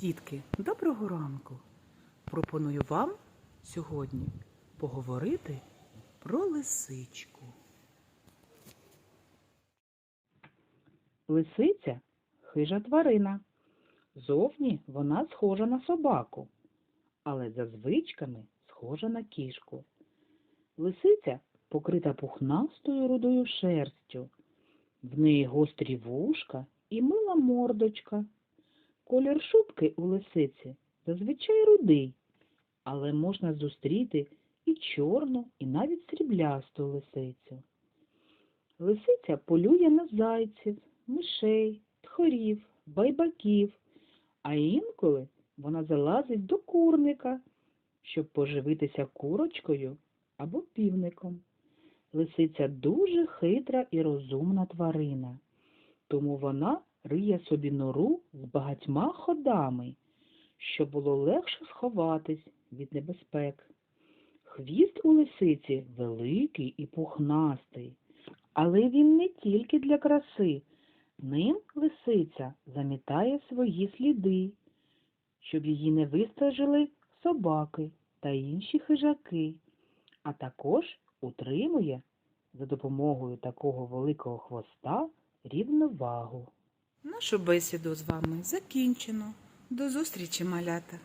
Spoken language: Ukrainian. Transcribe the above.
Дітки, доброго ранку! Пропоную вам сьогодні поговорити про лисичку. Лисиця хижа тварина. Зовні вона схожа на собаку, але за звичками схожа на кішку. Лисиця покрита пухнастою рудою шерстю. В неї гострі вушка і мила мордочка. Колір шубки у лисиці зазвичай рудий, але можна зустріти і чорну, і навіть сріблясту лисицю. Лисиця полює на зайців, мишей, тхорів, байбаків, а інколи вона залазить до курника, щоб поживитися курочкою або півником. Лисиця дуже хитра і розумна тварина, тому вона риє собі нору з багатьма ходами, щоб було легше сховатись від небезпек. Хвіст у лисиці великий і пухнастий, але він не тільки для краси. Ним лисиця замітає свої сліди, щоб її не вистежили собаки та інші хижаки, а також утримує за допомогою такого великого хвоста рівновагу. Нашу бесіду з вами закінчено. До зустрічі, малята!